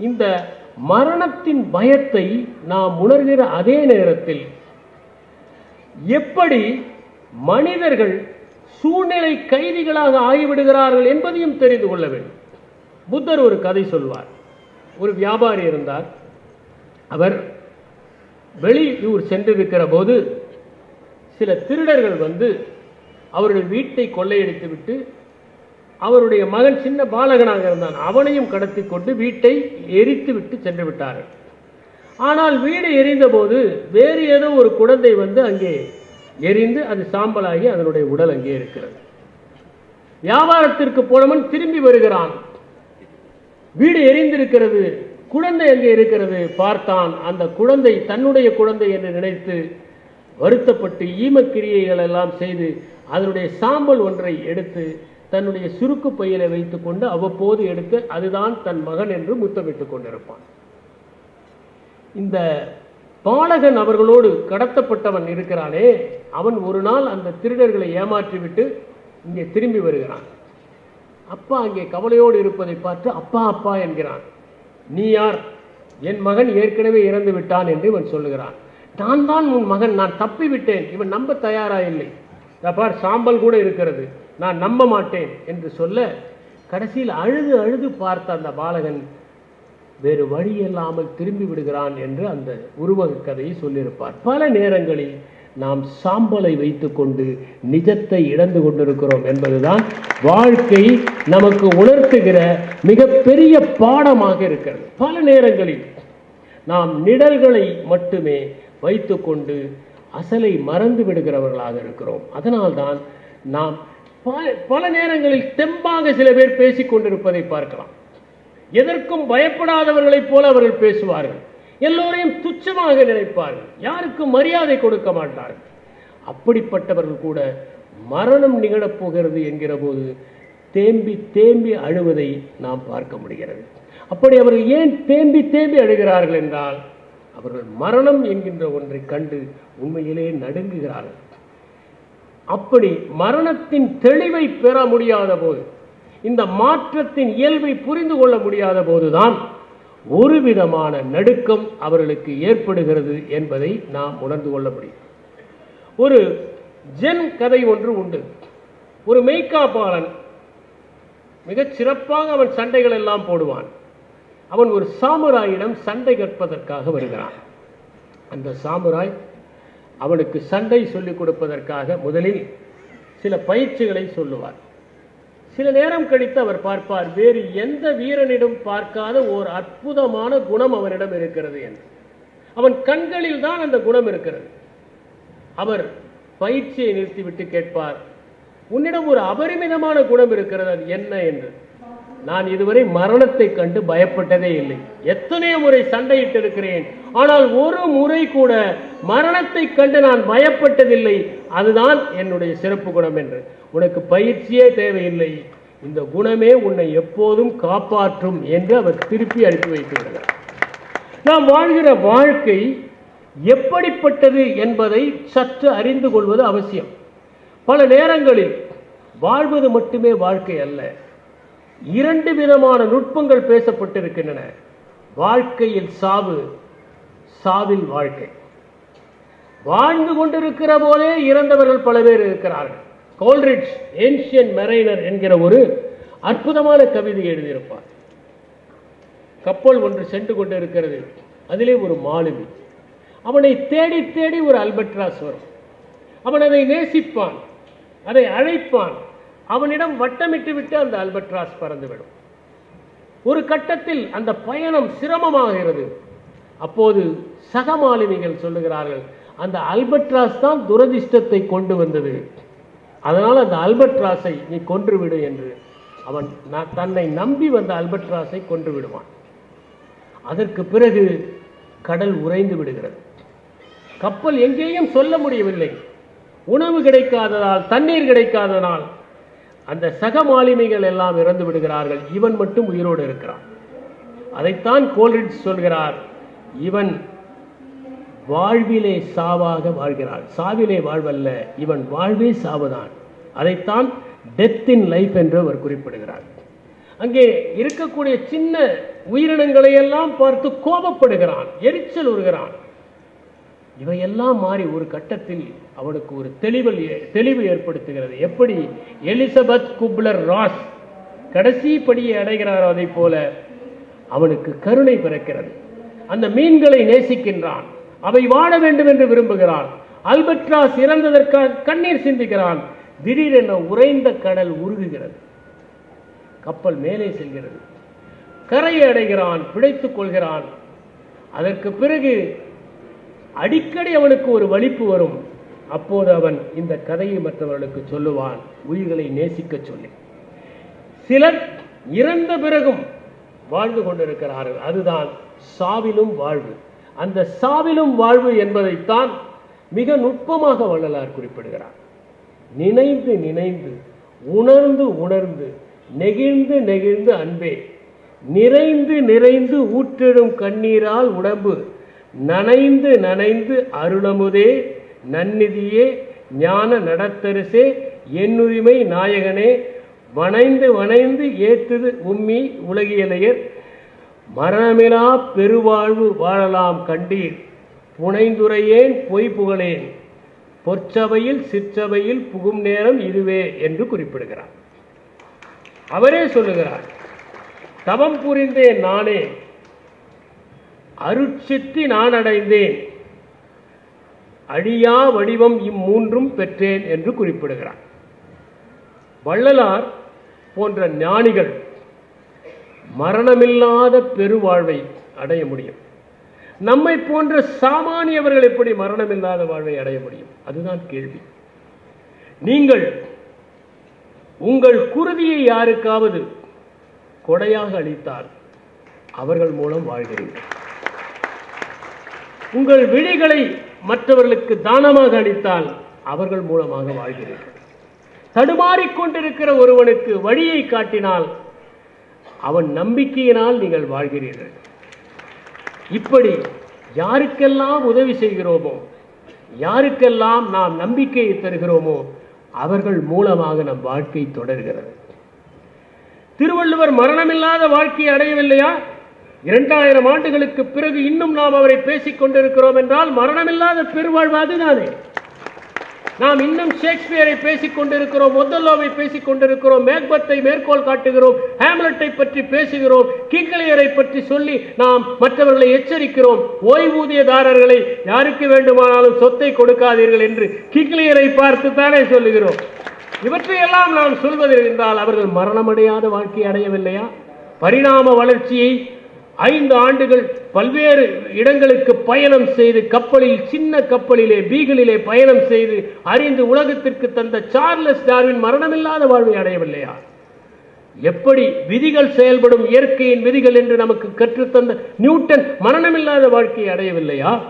இந்த மரணத்தின் பயத்தை நாம் உணர்கிற அதே நேரத்தில் எப்படி மனிதர்கள் சூழ்நிலை கைதிகளாக ஆகிவிடுகிறார்கள் என்பதையும் தெரிந்து கொள்ள வேண்டும். புத்தர் ஒரு கதை சொல்வார். ஒரு வியாபாரி இருந்தார். அவர் வெளியூர் சென்றிருக்கிற போது சில திருடர்கள் வந்து அவர்கள் வீட்டை கொள்ளையடித்து விட்டு அவருடைய மகன் சின்ன பாலகனாக இருந்தான். அவனையும் கடத்தி கொண்டு வீட்டை எரித்து விட்டு சென்று விட்டார்கள். ஆனால் வீடு எரிந்தபோது வேறு ஏதோ ஒரு குழந்தை வந்து அங்கே எரிந்து அது சாம்பலாகி அதனுடைய உடல் அங்கே இருக்கிறது. வியாபாரத்திற்கு போனவன் திரும்பி வருகிறான். வீடு எரிந்திருக்கிறது. குழந்தை அங்கே இருக்கிறது. பார்த்தான் அந்த குழந்தை தன்னுடைய குழந்தை என்று நினைத்து வருத்தப்பட்டு ஈமக்கிரியைகள் எல்லாம் செய்து அதனுடைய சாம்பல் ஒன்றை எடுத்து தன்னுடைய சுருக்கு பையில வைத்துக்கொண்டு அவ்வப்போது எடுத்து அதுதான் தன் மகன் என்று முத்தமிட்டுக் கொண்டிருப்பான். இந்த பாலகன் அவர்களோடு கடத்தப்பட்டவன் இருக்கிறானே அவன் ஒரு நாள் அந்த திருடர்களை ஏமாற்றிவிட்டு இங்கே திரும்பி வருகிறான். அப்பா அங்கே கவலையோடு இருப்பதை பார்த்து அப்பா அப்பா என்கிறான். நீ யார்? என் மகன் ஏற்கனவே இறந்து விட்டான் என்று இவன் சொல்லுகிறான். நான் தான் உன் மகன் நான் தப்பி விட்டேன் இவன் நம்ப தயாரா இல்லை. பார் சாம்பல் கூட இருக்கிறது. நான் நம்ப மாட்டேன் என்று சொல்ல கடைசியில் அழுது அழுது பார்த்த அந்த பாலகன் வேறு வழி இல்லாமல் திரும்பி விடுகிறான் என்று அந்த உருவக கதையை சொல்லியிருப்பார். பல நேரங்களில் நாம் சாம்பலை வைத்துக்கொண்டு நிஜத்தை இழந்து கொண்டிருக்கிறோம் என்பதுதான் வாழ்க்கை நமக்கு உணர்த்துகிற மிகப்பெரிய பாடமாக இருக்கிறது. பல நேரங்களில் நாம் நிழல்களை மட்டுமே வைத்துக்கொண்டு அசலை மறந்து விடுகிறவர்களாக இருக்கிறோம். அதனால்தான் நாம் பல நேரங்களில் தெம்பாக சில பேர் பேசிக் கொண்டிருப்பதை பார்க்கலாம். எதற்கும் பயப்படாதவர்களைப் போல அவர்கள் பேசுவார்கள். எல்லோரையும் துச்சமாக நினைப்பார்கள். யாருக்கும் மரியாதை கொடுக்க மாட்டார்கள். அப்படிப்பட்டவர்கள் கூட மரணம் நிகழப் போகிறது என்கிற போது தேம்பி தேம்பி அழுவதை நாம் பார்க்க முடிகிறது. அப்படி அவர்கள் ஏன் தேம்பி தேம்பி அழுகிறார்கள் என்றால் அவர்கள் மரணம் என்கின்ற ஒன்றை கண்டு உண்மையிலே நடுங்குகிறார்கள். அப்படி மரணத்தின் தெளிவை பெற முடியாத போது இந்த மாற்றத்தின் இயல்பை புரிந்து கொள்ள முடியாத போதுதான் ஒரு விதமான நடுக்கம் அவர்களுக்கு ஏற்படுகிறது என்பதை நாம் உணர்ந்து கொள்ள முடியும். ஒரு ஜென் கதை ஒன்று உண்டு. ஒரு மெய்க்காப்பாளன் மிகச் சிறப்பாக அவன் சண்டைகள் எல்லாம் போடுவான். அவன் ஒரு சாமுராயிடம் சண்டை கற்பதற்காக வருகிறான். அந்த சாமுராய் அவனுக்கு சண்டை சொல்லிக் கொடுப்பதற்காக முதலில் சில பயிற்சிகளை சொல்லுவார். சில நேரம் கழித்து அவர் பார்ப்பார் வேறு எந்த வீரனிடம் பார்க்காத ஓர் அற்புதமான குணம் அவனிடம் இருக்கிறது என்று. அவன் கண்களில் தான் அந்த குணம் இருக்கிறது. அவர் பயிற்சியை நிறுத்திவிட்டு கேட்பார் உன்னிடம் ஒரு அபரிமிதமான குணம் இருக்கிறது அது என்ன? என்று. நான் இதுவரை மரணத்தை கண்டு பயப்பட்டதே இல்லை. எத்தனையோ முறை சண்டையிட்டு இருக்கிறேன் ஆனால் ஒரு முறை கூட மரணத்தை கண்டு நான் பயப்பட்டதில்லை. அதுதான் என்னுடைய சிறப்பு குணம் என்று. உனக்கு பயிற்சியே தேவையில்லை. இந்த குணமே உன்னை எப்போதும் காப்பாற்றும் என்று அவர் திருப்பி அனுப்பி வைத்துள்ளார். நாம் வாழ்கிற வாழ்க்கை எப்படிப்பட்டது என்பதை சற்று அறிந்து கொள்வது அவசியம். பல நேரங்களில் வாழ்வது மட்டுமே வாழ்க்கை அல்ல. இரண்டு விதமான நுட்பங்கள் பேசப்பட்டிருக்கின்றன. வாழ்க்கையில் சாவு சாவில் வாழ்க்கை. வாழ்ந்து கொண்டிருக்கிற போதே இறந்தவர்கள் பல பேர் இருக்கிறார்கள். கோல்ரிட்ஜ் ஏன்ஷியன் மெரைனர் என்கிற ஒரு அற்புதமான கவிதை எழுதியிருப்பார். கப்பல் ஒன்று சென்று கொண்டிருக்கிறது. அதிலே ஒரு மாலுமி. அவனை தேடி தேடி ஒரு அல்பட்ராஸ் வரும். அவன் அதை நேசிப்பான் அதை அழைப்பான். அவனிடம் வட்டமிட்டு விட்டு அந்த அல்பட்ராஸ் பறந்துவிடும். ஒரு கட்டத்தில் அந்த பயணம் சிரமமாகிறது. அப்போது சக மாலுமிகள் சொல்லுகிறார்கள் அந்த அல்பட்ராஸ் தான் துரதிர்ஷ்டத்தை கொண்டு வந்தது. அதனால் அந்த அல்பட்ராஸை நீ கொன்றுவிடு என்று அவன் தன்னை நம்பி வந்த அல்பட்ராஸை கொன்று விடுவான் அதற்கு பிறகு கடல் உறைந்து விடுகிறது. கப்பல் எங்கேயும் சொல்ல முடியவில்லை. உணவு கிடைக்காததால் தண்ணீர் கிடைக்காததால் அந்த சக மாலுமிகள் எல்லாம் இறந்து விடுகிறார்கள். இவன் மட்டும் உயிரோடு இருக்கிறான். அதைத்தான் கோல்ரிட் சொல்கிறார். இவன் வாழ்விலே சாவாக வாழ்கிறான் சாவிலே வாழ்வல்ல. இவன் வாழ்வே சாவுதான். அதைத்தான் டெத் இன் லைஃப் என்று அவர் குறிப்பிடுகிறார். அங்கே இருக்கக்கூடிய சின்ன உயிரினங்களை எல்லாம் பார்த்து கோபப்படுகிறான். எரிச்சல் உறுகிறான். இவையெல்லாம் மாறி ஒரு கட்டத்தில் அவனுக்கு ஒரு தெளிவல் தெளிவு ஏற்படுத்துகிறது. எப்படி? எலிசபெத் குப்லர் ராஸ் கடைசி படியை அடைகிறாரோ அதை போல அவனுக்கு கருணை பிறக்கிறது. அந்த மீன்களை நேசிக்கின்றான். அவை வாழ வேண்டும் என்று விரும்புகிறான் அல்பட்ராஸ் இறந்ததற்காக கண்ணீர் சிந்துகிறான். திடீரென உறைந்த கடல் உருகுகிறது. கப்பல் மேலே செல்கிறது. கரையை அடைகிறான் பிழைத்துக் கொள்கிறான். அதற்கு பிறகு அடிக்கடி அவனுக்கு ஒரு வலிப்பு வரும். அப்போது அவன் இந்த கதையை மற்றவர்களுக்கு சொல்லுவான். உயிர்களை நேசிக்கச் சொல்லி. சிலர் இறந்த பிறகும் வாழ்ந்து கொண்டிருக்கிறார்கள். அதுதான் சாவிலும் வாழ்வு. அந்த சாவிலும் வாழ்வு என்பதைத்தான் மிக நுட்பமாக வள்ளலார் குறிப்பிடுகிறார். நினைந்து நினைந்து உணர்ந்து உணர்ந்து நெகிழ்ந்து நெகிழ்ந்து அன்பே நிறைந்து நிறைந்து ஊற்றிடும் கண்ணீரால் உடம்பு நனைந்து நனைந்து அருளமுதே நன்னிதியே ஞான நடத்தரிசே என்னுரிமை நாயகனே வணைந்து வணைந்து ஏத்துது உம்மி உலகியலையர் மரணமிலா பெருவாழ்வு வாழலாம் கண்டீர். புனைந்துரையேன் பொய் புகழேன். பொற்சபையில் சிற்றபையில் புகும் நேரம் இதுவே என்று குறிப்பிடுகிறார். அவரே சொல்லுகிறார் தவம் புரிந்தேன் நானே. அருட்சித்தி நான் அடைந்தேன் அழியா வடிவம் இம்மூன்றும் பெற்றேன் என்று குறிப்பிடுகிறார். வள்ளலார் போன்ற ஞானிகள் மரணமில்லாத பெருவாழ்வை அடைய முடியும். நம்மை போன்ற சாமானியவர்கள் எப்படி மரணமில்லாத வாழ்வை அடைய முடியும்? அதுதான் கேள்வி. நீங்கள் உங்கள் குருதியை யாருக்காவது கொடையாக அளித்தால் அவர்கள் மூலம் வாழ்கிறீர்கள். உங்கள் விழிகளை மற்றவர்களுக்கு தானமாக அளித்தால் அவர்கள் மூலமாக வாழ்கிறீர்கள் தடுமாறிக்கொண்டிருக்கிற ஒருவனுக்கு வழியை காட்டினால் அவன் நம்பிக்கையினால் நீங்கள் வாழ்கிறீர்கள். இப்படி யாருக்கெல்லாம் உதவி செய்கிறோமோ யாருக்கெல்லாம் நாம் நம்பிக்கையை தருகிறோமோ அவர்கள் மூலமாக நம் வாழ்க்கை தொடர்கிறது. திருவள்ளுவர் மரணமில்லாத வாழ்க்கையை அடையவில்லையா? இரண்டாயிரம் ஆண்டுகளுக்கு பிறகு இன்னும் நாம் அவரை பேசிக் கொண்டிருக்கிறோம் என்றால் மரணமில்லாத பெருவாழ்வு அதுதானே? நாம் இன்னும் ஷேக்ஸ்பியரை பேசிக் கொண்டிருக்கிறோம் ஒத்தல்லோவை பேசிக் கொண்டிருக்கிறோம் மேக்பத்தை மேற்கோள் காட்டுகிறோம் ஹேம்லெட்டை பற்றி பேசுகிறோம் கிங்லியரை பற்றி சொல்லி நாம் மற்றவர்களை எச்சரிக்கிறோம். ஓய்வூதியதாரர்களை யாருக்கு வேண்டுமானாலும் சொத்தை கொடுக்காதீர்கள் என்று கிங்லியரை பார்த்து தானே சொல்லுகிறோம். இவற்றையெல்லாம் நாம் சொல்வது என்றால் அவர்கள் மரணமடையாத வாழ்க்கை அடையவில்லையா? பரிணாம வளர்ச்சியை ஐந்து ஆண்டுகள் பல்வேறு இடங்களுக்கு பயணம் செய்து கப்பலில் சின்ன கப்பலிலே பீகலிலே பயணம் செய்து அறிந்து உலகத்திற்கு தந்த சார்லஸ் டார்வின் மரணமில்லாத வாழ்வை அடையவில்லையா? எப்படி விதிகள் செயல்படும் இயற்கையின் விதிகள் என்று நமக்கு கற்றுத்தந்த நியூட்டன் மரணமில்லாத வாழ்க்கையை அடையவில்லையா?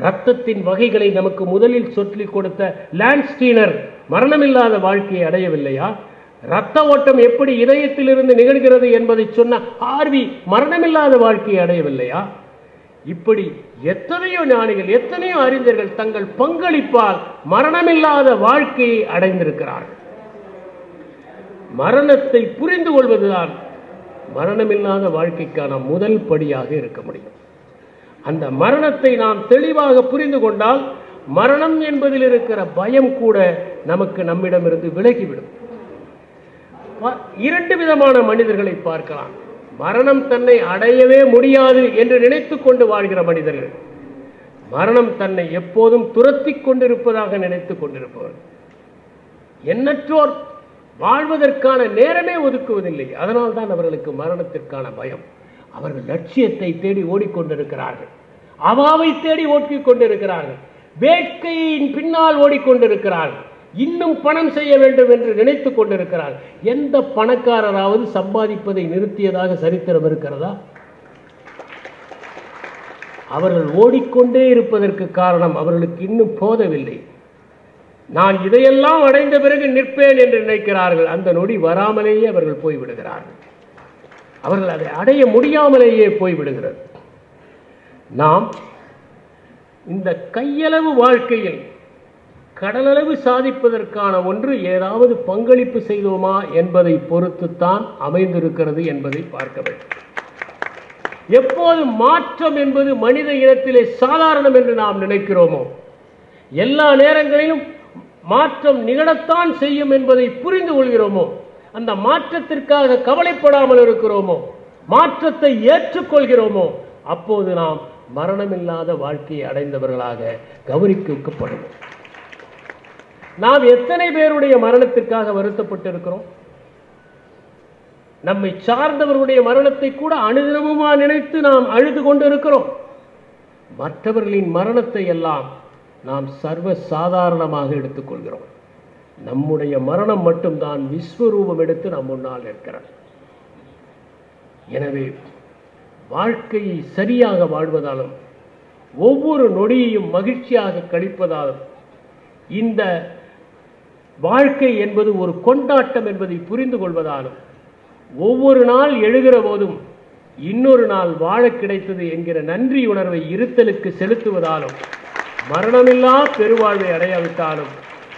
ரத்தத்தின் வகைகளை நமக்கு முதலில் சொல்லிக் கொடுத்த லான்ஸ்டீனர் மரணமில்லாத வாழ்க்கையை அடையவில்லையா? ரத்த ஓட்டம் எப்படி இதயத்திலிருந்து நிகழ்கிறது என்பதை சொன்ன ஆர்வி மரணமில்லாத வாழ்க்கையை அடையவில்லையா? இப்படி எத்தனையோ ஞானிகள் எத்தனையோ அறிஞர்கள் தங்கள் பங்களிப்பால் மரணமில்லாத வாழ்க்கையை அடைந்திருக்கிறார்கள். மரணத்தை புரிந்து கொள்வதுதான் மரணமில்லாத வாழ்க்கைக்கான முதல் படியாக இருக்க முடியும். அந்த மரணத்தை நாம் தெளிவாக புரிந்து கொண்டால் மரணம் என்பதில் இருக்கிற பயம் கூட நமக்கு நம்மிடமிருந்து விலகிவிடும். இரண்டு விதமான மனிதர்களை பார்க்கலாம். மரணம் தன்னை அடையவே முடியாது என்று நினைத்து கொண்டு வாழ்கிற மனிதர்கள். மரணம் தன்னை எப்போதும் துரத்தி கொண்டிருப்பதாக நினைத்துக் கொண்டிருப்பவர். எண்ணற்றோர் வாழ்வதற்கான நேரமே ஒதுக்குவதில்லை. அதனால் தான் அவர்களுக்கு மரணத்திற்கான பயம். அவர்கள் லட்சியத்தை தேடி ஓடிக்கொண்டிருக்கிறார்கள். அவாவை தேடி ஓட்டிக் கொண்டிருக்கிறார்கள். வேட்கையின் பின்னால் ஓடிக்கொண்டிருக்கிறார்கள். இன்னும் பணம் செய்ய வேண்டும் என்று நினைத்துக் கொண்டிருக்கிறார்கள் எந்த பணக்காரராவது சம்பாதிப்பதை நிறுத்தியதாக சரித்திரம் இருக்கிறதா? அவர்கள் ஓடிக்கொண்டே இருப்பதற்கு காரணம் அவர்களுக்கு இன்னும் போதவில்லை. நான் இதையெல்லாம் அடைந்த பிறகு நிற்பேன் என்று நினைக்கிறார்கள். அந்த நொடி வராமலேயே அவர்கள் போய்விடுகிறார்கள். அவர்கள் அதை அடைய முடியாமலேயே போய்விடுகிறது. நாம் இந்த கையளவு வாழ்க்கையில் கடலளவு சாதிப்பதற்கான ஒன்று ஏதாவது பங்களிப்பு செய்தோமா என்பதை பொறுத்துத்தான் அமைந்திருக்கிறது என்பதை பார்க்க வேண்டும். எப்போது மாற்றம் என்பது மனித இனத்திலே சாதாரணம் என்று நாம் நினைக்கிறோமோ எல்லா நேரங்களிலும் மாற்றம் நிகழத்தான் செய்யும் என்பதை புரிந்து கொள்கிறோமோ அந்த மாற்றத்திற்காக கவலைப்படாமல் இருக்கிறோமோ மாற்றத்தை ஏற்றுக்கொள்கிறோமோ அப்போது நாம் மரணமில்லாத வாழ்க்கையை அடைந்தவர்களாக கௌரிக்கப்படுவோம் நாம் எத்தனை பேருடைய மரணத்திற்காக வருத்தப்பட்டிருக்கிறோம்? நம்மை சார்ந்தவர்களுடைய மரணத்தை கூட அனுதினமுமா நினைத்து நாம் அழுது கொண்டு இருக்கிறோம் மற்றவர்களின் மரணத்தை எல்லாம் நாம் சர்வ சாதாரணமாக எடுத்துக்கொள்கிறோம் நம்முடைய மரணம் மட்டும்தான் விஸ்வரூபம் எடுத்து நம் முன்னால் இருக்கிறார் எனவே வாழ்க்கையை சரியாக வாழ்வதாலும் ஒவ்வொரு நொடியையும் மகிழ்ச்சியாக கழிப்பதாலும் இந்த வாழ்க்கை என்பது ஒரு கொண்டாட்டம் என்பதை புரிந்து கொள்வதாலும் ஒவ்வொரு நாள் எழுகிற போதும் இன்னொரு நாள் வாழ கிடைத்தது என்கிற நன்றி உணர்வை இருத்தலுக்கு செலுத்துவதாலும் மரணமில்லா பெருவாழ்வை அடையாவிட்டாலும்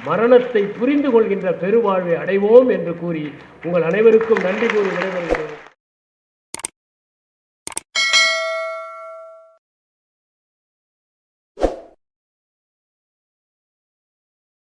மரணத்தை புரிந்து கொள்கின்ற பெருவாழ்வை அடைவோம் என்று கூறி உங்கள் அனைவருக்கும் நன்றி கூறி விடைபெறுகிறேன்.